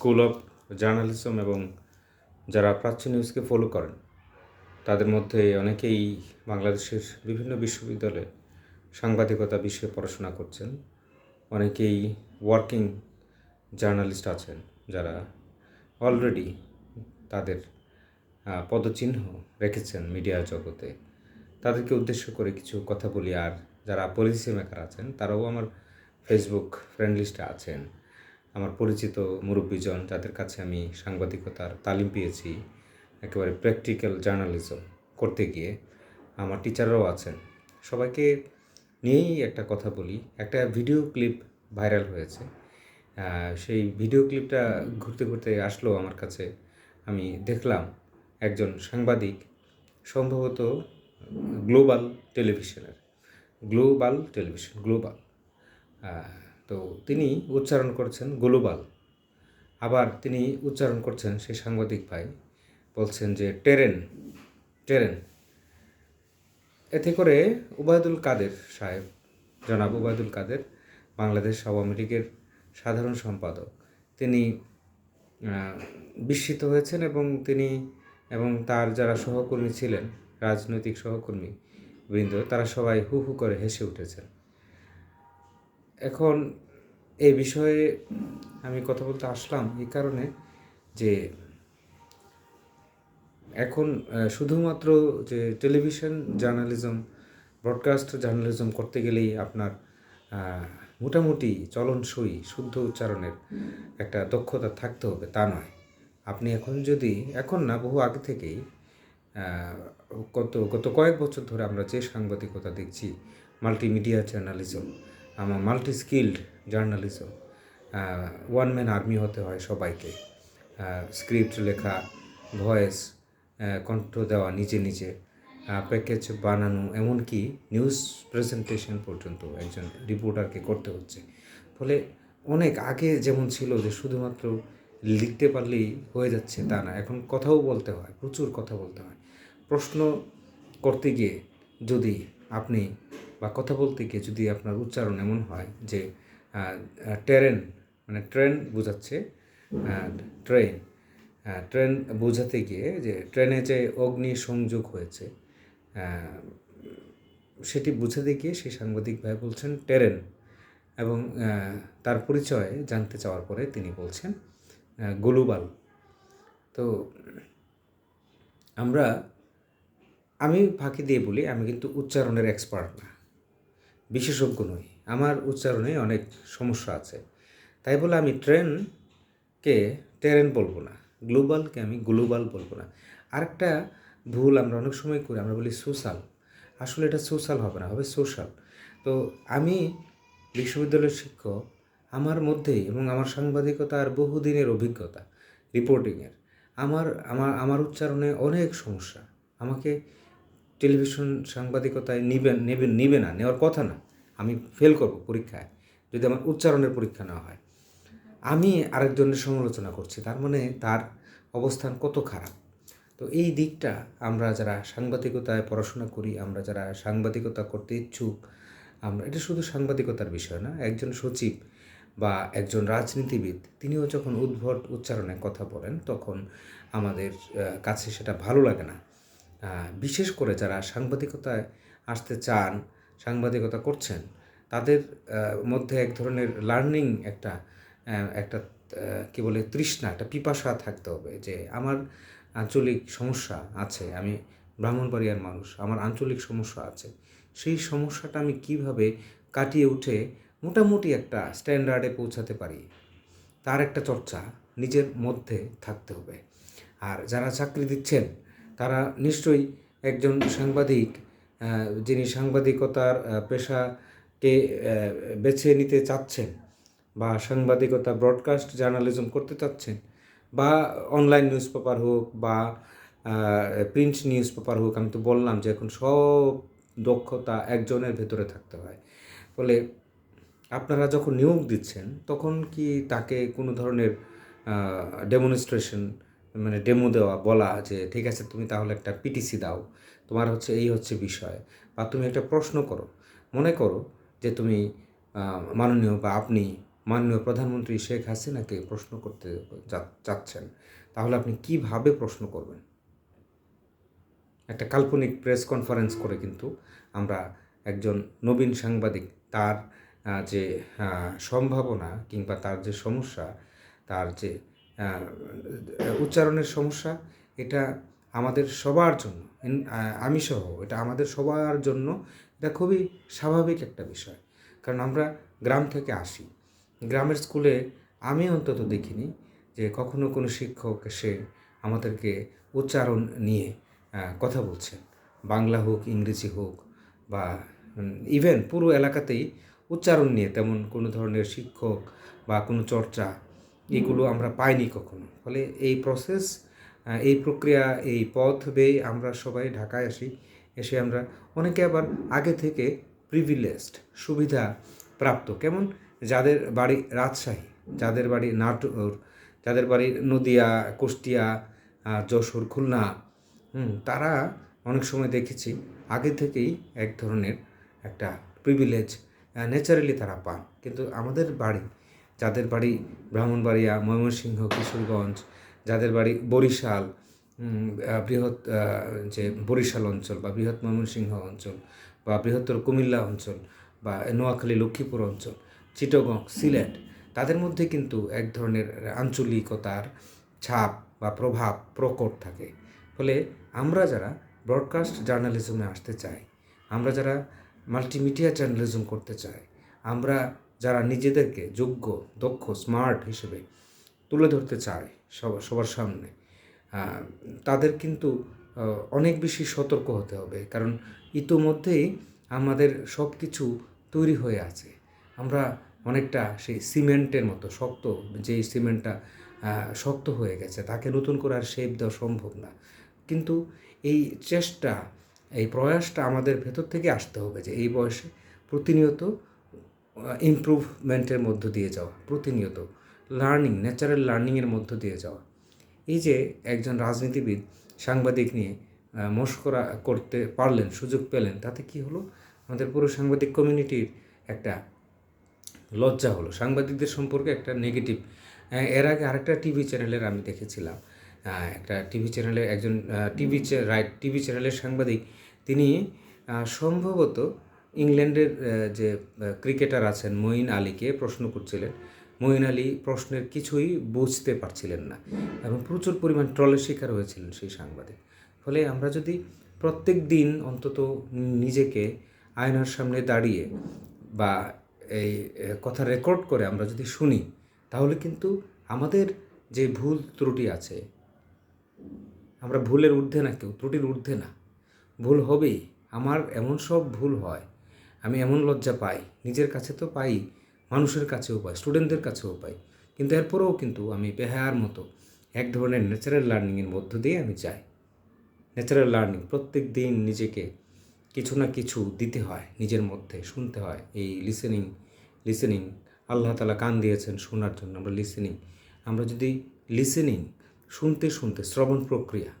School of journalism এবং যারা প্রাচ্য নিউজকে ফলো করেন, তাদের মধ্যে অনেকেই বাংলাদেশের বিভিন্ন বিশ্ববিদ্যালয়ে সাংবাদিকতা বিষয়ে পড়াশোনা করছেন। অনেকেই ওয়ার্কিং জার্নালিস্ট আছেন যারা অলরেডি তাদের পদচিহ্ন রেখেছেন মিডিয়া জগতে। তাদেরকে উদ্দেশ্য করে কিছু কথা বলি। আর যারা পলিসি মেকার আছেন, তারাও আমার ফেসবুক ফ্রেন্ড লিস্টে আছেন। আমার পরিচিত মুরব্বীজন, যাদের কাছে আমি সাংবাদিকতার তালিম পেয়েছি, একেবারে প্র্যাকটিক্যাল জার্নালিজম করতে গিয়ে আমার টিচাররাও আছেন। সবাইকে নিয়েই একটা কথা বলি। একটা ভিডিও ক্লিপ ভাইরাল হয়েছে। সেই ভিডিও ক্লিপটা ঘুরতে ঘুরতে আসলো আমার কাছে। আমি দেখলাম একজন সাংবাদিক, সম্ভবত গ্লোবাল টেলিভিশনের গ্লোবাল টেলিভিশন গ্লোবাল তো তিনি উচ্চারণ করছেন গ্লোবাল। আবার তিনি উচ্চারণ করছেন সেই সাংবাদিক ভাই, বলছেন যে টেরেন টেরেন। এতে করে উবায়দুল কাদের সাহেব, জনাব উবায়দুল কাদের, বাংলাদেশ আওয়ামী লীগের সাধারণ সম্পাদক। তিনি বিস্মিত হয়েছেন এবং তিনি এবং তার যারা সহকর্মী ছিলেন, রাজনৈতিক সহকর্মী বৃন্দ, তারা সবাই হু হু করে হেসে উঠেছেন। এখন এই বিষয়ে আমি কথা বলতে আসলাম এই কারণে যে এখন শুধুমাত্র যে টেলিভিশন জার্নালিজম ব্রডকাস্ট জার্নালিজম করতে গেলেই আপনার মোটামুটি চলনসই, শুদ্ধ উচ্চারণের একটা দক্ষতা থাকতে হবে, তা নয়। আপনি এখন যদি, এখন না, বহু আগে থেকেই গত গত কয়েক বছর ধরে আমরা যে সাংবাদিকতা দেখছি মাল্টিমিডিয়া জার্নালিজম আমার multi skilled journalism one man army হতে হয় সবাইকে। স্ক্রিপ্ট লেখা ভয়েস কণ্ঠ দেওয়া নিজে নিজে প্যাকেজ বানানো, এমনকি নিউজ প্রেজেন্টেশন পর্যন্ত একজন রিপোর্টারকে করতে হচ্ছে। ফলে অনেক আগে যেমন ছিল যে শুধুমাত্র লিখতে পারলেই হয়ে যাচ্ছে তা না, এখন কথাও বলতে হয়, প্রচুর কথা বলতে হয়। প্রশ্ন করতে গিয়ে যদি আপনি বা কথা বলতে গিয়ে যদি আপনার উচ্চারণ এমন হয় যে ট্রেন মানে ট্রেন বোঝাচ্ছে ট্রেন ট্রেন বোঝাতে গিয়ে যে ট্রেনে যে অগ্নি সংযোগ হয়েছে সেটি বুঝাতে গিয়ে সেই সাংবাদিক ভাই বলছেন টেরেন এবং তার পরিচয় জানতে চাওয়ার পরে তিনি বলছেন গ্লোবাল। তো আমরা, আমি ফাঁকি দিয়ে বলি, আমি কিন্তু উচ্চারণের এক্সপার্ট না। বিশেষজ্ঞ নই। আমার উচ্চারণে অনেক সমস্যা আছে। তাই বলে আমি ট্রেনকে, ট্রেন বলব না, গ্লোবালকে আমি গ্লোবাল বলব না। আরেকটা ভুল আমরা অনেক সময় করি, আমরা বলি সোশ্যাল। আসলে এটা সোশ্যাল হবে না, হবে সোশ্যাল। তো আমি বিশ্ববিদ্যালয়ের শিক্ষক, আমার মধ্যেই এবং আমার সাংবাদিকতার বহুদিনের অভিজ্ঞতা রিপোর্টিংয়ের আমার আমার আমার উচ্চারণে অনেক সমস্যা। আমাকে টেলিভিশন সাংবাদিকতায় নিবেন নেবে নিবে না, নেওয়ার কথা না। আমি ফেল করব পরীক্ষায়, যদি আমার উচ্চারণের পরীক্ষা না হয়। আমি আরেকজনের সমালোচনা করছি, তার মানে তার অবস্থান কত খারাপ। তো এই দিকটা আমরা যারা সাংবাদিকতায় পড়াশোনা করি, আমরা যারা সাংবাদিকতা করতে ইচ্ছুক, আমরা, এটা শুধু সাংবাদিকতার বিষয় না, একজন সচিব বা একজন রাজনীতিবিদ, তিনিও যখন উদ্ভট উচ্চারণে কথা বলেন, তখন আমাদের কাছে সেটা ভালো লাগে না। বিশেষ করে যারা সাংবাদিকতায় আসতে চান, সাংবাদিকতা করছেন, তাদের মধ্যে এক ধরনের লার্নিং একটা একটা কী বলে, তৃষ্ণা, একটা পিপাসা থাকতে হবে যে আমার আঞ্চলিক সমস্যা আছে, আমি ব্রাহ্মণবাড়িয়ার মানুষ, আমার আঞ্চলিক সমস্যা আছে। সেই সমস্যাটা আমি কীভাবে কাটিয়ে উঠে মোটামুটি একটা স্ট্যান্ডার্ডে পৌঁছাতে পারি, তার একটা চর্চা নিজের মধ্যে থাকতে হবে। আর যারা চাকরি দিচ্ছেন তারা নিশ্চয়ই একজন সাংবাদিক যিনি সাংবাদিকতার পেশাকে বেছে নিতে চাচ্ছেন বা সাংবাদিকতা ব্রডকাস্ট জার্নালিজম করতে চাচ্ছেন বা অনলাইন নিউজ পেপার হোক বা প্রিন্ট নিউজ পেপার হোক, আমি তো বললাম যে এখন সব দক্ষতা একজনের ভেতরে থাকতে হয়। ফলে আপনারা যখন নিয়োগ দিচ্ছেন, তখন কি তাকে কোনো ধরনের ডেমনস্ট্রেশন মানে ডেমো দেওয়া বলা যে, ঠিক আছে, তুমি তাহলে একটা পিটিসি দাও। তোমার হচ্ছে এই হচ্ছে বিষয়। বা তুমি একটা প্রশ্ন করো। মনে করো যে তুমি মাননীয় বা আপনি মাননীয় প্রধানমন্ত্রী শেখ হাসিনাকে প্রশ্ন করতে চাচ্ছেন তাহলে আপনি কীভাবে প্রশ্ন করবেন? একটা কাল্পনিক প্রেস কনফারেন্স করে কিন্তু আমরা একজন নবীন সাংবাদিক, তার যে সম্ভাবনা কিংবা তার যে সমস্যা, তার যে উচ্চারণের সমস্যা, এটা আমাদের সবার জন্য আমি সহ, এটা আমাদের সবার জন্য, এটা খুবই স্বাভাবিক একটা বিষয়। কারণ আমরা গ্রাম থেকে আসি। গ্রামের স্কুলে আমি অন্তত দেখিনি যে কখনো কোনো শিক্ষক এসে আমাদেরকে উচ্চারণ নিয়ে কথা বলছেন। বাংলা হোক, ইংরেজি হোক, বা ইভেন পুরো এলাকাতেই উচ্চারণ নিয়ে তেমন কোনো ধরনের শিক্ষক বা কোনো চর্চা এগুলো আমরা পাইনি কখনো। ফলে এই প্রসেস এই প্রক্রিয়া এই পথ বেয়ে আমরা সবাই ঢাকায় আসি এসে আমরা অনেকে আবার আগে থেকে প্রিভিলেজড সুবিধা প্রাপ্ত। কেমন? যাদের বাড়ি রাজশাহী যাদের বাড়ি নাটোর যাদের বাড়ি নদিয়া কুষ্টিয়া যশোর খুলনা তারা অনেক সময় দেখেছি আগে থেকেই এক ধরনের একটা প্রিভিলেজ ন্যাচারালি তারা পান। কিন্তু আমাদের বাড়ি যাদের বাড়ি ব্রাহ্মণবাড়িয়া, ময়মনসিংহ, কিশোরগঞ্জ, যাদের বাড়ি বরিশাল বৃহৎ যে বরিশাল অঞ্চল বা বৃহৎ ময়মনসিংহ অঞ্চল বা বৃহত্তর কুমিল্লা অঞ্চল বা নোয়াখালী, লক্ষ্মীপুর অঞ্চল, চিটগং, সিলেট, তাদের মধ্যে কিন্তু এক ধরনের আঞ্চলিকতার ছাপ বা প্রভাব, প্রকট থাকে। ফলে আমরা যারা ব্রডকাস্ট জার্নালিজমে আসতে চাই, আমরা যারা মাল্টিমিডিয়া জার্নালিজম করতে চাই, আমরা যারা নিজেদেরকে যোগ্য, দক্ষ স্মার্ট হিসেবে তুলে ধরতে চায় সব- সবার সামনে তাদের কিন্তু অনেক বেশি সতর্ক হতে হবে। কারণ ইতোমধ্যেই আমাদের সব কিছু তৈরি হয়ে আছে। আমরা অনেকটা সেই সিমেন্টের মতো শক্ত, যেই সিমেন্টটা শক্ত হয়ে গেছে, তাকে নতুন করে আর শেপ দেওয়া সম্ভব না। কিন্তু এই চেষ্টা, এই প্রয়াসটা আমাদের ভেতর থেকে আসতে হবে যে, এই বয়সে প্রতিনিয়ত ইমপ্রুভমেন্টের মধ্য দিয়ে যাওয়া প্রতিনিয়ত। লার্নিং ন্যাচারাল লার্নিংয়ের মধ্য দিয়ে যাওয়া এই যে একজন রাজনীতিবিদ সাংবাদিক নিয়ে আহ, মশকরা করতে পারলেন সুযোগ পেলেন তাতে কি হলো? আমাদের পুরো সাংবাদিক কমিউনিটির একটা লজ্জা হলো। সাংবাদিকদের সম্পর্কে একটা নেগেটিভ এর আগে আরেকটা টিভি চ্যানেলের আমি দেখেছিলাম। একটা টিভি চ্যানেলে একজন টিভি রাইট টিভি চ্যানেলের সাংবাদিক তিনি সম্ভবত ইংল্যান্ডের যে ক্রিকেটার আছেন মঈন আলীকে প্রশ্ন করছিলেন। মঈন আলী প্রশ্নের কিছুই বুঝতে পারছিলেন না এবং প্রচুর পরিমাণ ট্রলের শিকার হয়েছিলেন সেই সাংবাদিক। ফলে আমরা যদি প্রত্যেক দিন অন্তত নিজেকে আয়নার সামনে দাঁড়িয়ে বা এই কথা রেকর্ড করে আমরা যদি শুনি, তাহলে কিন্তু আমাদের যে ভুল ত্রুটি আছে, আমরা ভুলের ঊর্ধ্বে না কেউ, ত্রুটির ঊর্ধ্বে না। ভুল হবেই, আমার এমন সব ভুল হয় আমি এমন লজ্জা পাই, নিজের কাছে তো পাই, মানুষের কাছেও পাই স্টুডেন্টদের কাছেও পাই। কিন্তু এরপরেও কিন্তু আমি বেহায়ার মতো এক ধরনের ন্যাচারাল লার্নিংয়ের মধ্য দিয়ে আমি যাই। ন্যাচারাল লার্নিং প্রত্যেক দিন নিজেকে কিছু না কিছু দিতে হয়, নিজের মধ্যে শুনতে হয়। এই লিসেনিং লিসেনিং আল্লাহ তালা কান দিয়েছেন শোনার জন্য, আমরা লিসেনিং আমরা যদি লিসেনিং শুনতে শুনতে শ্রবণ প্রক্রিয়া,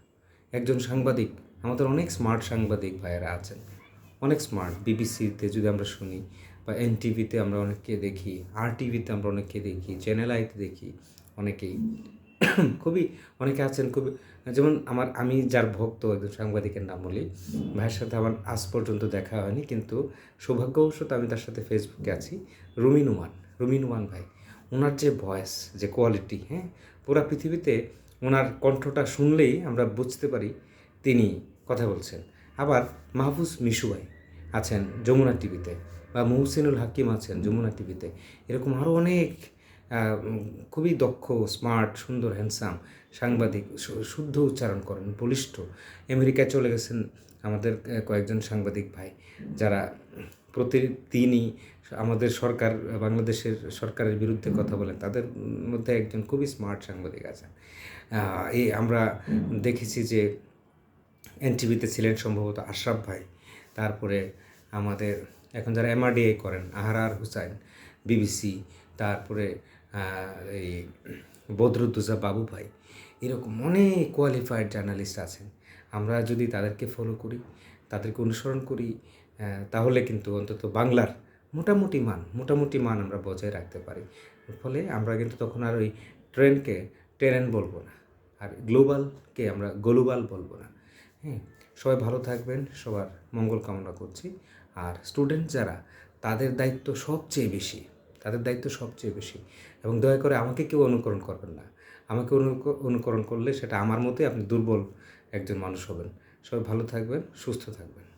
একজন সাংবাদিক, আমাদের অনেক স্মার্ট সাংবাদিক ভাইয়েরা আছেন অনেক স্মার্ট বিবিসিতে যদি আমরা শুনি বা এন টিভিতে আমরা অনেককে দেখি আর টিভিতে আমরা অনেককে দেখি চ্যানেল আইতে দেখি অনেকেই। খুবই, অনেকে আছেন খুবই, যেমন আমার, আমি যার ভক্ত, একজন সাংবাদিকের নাম বলি, ভাইয়ের সাথে আমার আজ পর্যন্ত দেখা হয়নি, কিন্তু সৌভাগ্যবশত আমি তার সাথে ফেসবুকে আছি, রুমিন ওয়ান রুমিন ওয়ান ভাই। ওনার যে ভয়েস যে কোয়ালিটি হ্যাঁ পুরা পৃথিবীতে ওনার কণ্ঠটা শুনলেই আমরা বুঝতে পারি তিনি কথা বলছেন। আবার মাহফুজ মিশু ভাই আছেন যমুনা টিভিতে বা মহসিনুল হাকিম আছেন যমুনা টিভিতে। এরকম আরও অনেক খুবই দক্ষ, স্মার্ট, সুন্দর হ্যান্ডসাম সাংবাদিক শুদ্ধ উচ্চারণ করেন, বলিষ্ঠ। আমেরিকায় চলে গেছেন আমাদের কয়েকজন সাংবাদিক ভাই যারা প্রতিদিনই আমাদের সরকার, বাংলাদেশের সরকারের বিরুদ্ধে কথা বলেন। তাদের মধ্যে একজন খুবই স্মার্ট সাংবাদিক আছেন। এই আমরা দেখেছি যে এনটিভিতে ছিলেন সম্ভবত আশরাফ ভাই। তারপরে আমাদের এখন যারা এমআরডিআই করেন, আহারার হুসাইন, বিবিসি, তারপরে এই বদরুদ্দোজা বাবু ভাই, এরকম অনেক কোয়ালিফাইড জার্নালিস্ট আছেন। আমরা যদি তাদেরকে ফলো করি, তাদেরকে অনুসরণ করি তাহলে কিন্তু অন্তত বাংলার মোটামুটি মান মোটামুটি মান আমরা বজায় রাখতে পারি। ফলে আমরা কিন্তু তখন আর ওই ট্রেনকে ট্রেন বলব না। আর গ্লোবালকে আমরা গ্লোবাল বলব না। হ্যাঁ সবাই ভালো থাকবেন, সবার মঙ্গল কামনা করছি। আর স্টুডেন্ট যারা, তাদের দায়িত্ব সবচেয়ে বেশি, তাদের দায়িত্ব সবচেয়ে বেশি। এবং দয়া করে আমাকে কেউ অনুকরণ করবেন না। আমাকে অনুক- অনুকরণ করলে সেটা আমার মতোই আপনি দুর্বল একজন মানুষ হবেন। সবাই ভালো থাকবেন, সুস্থ থাকবেন।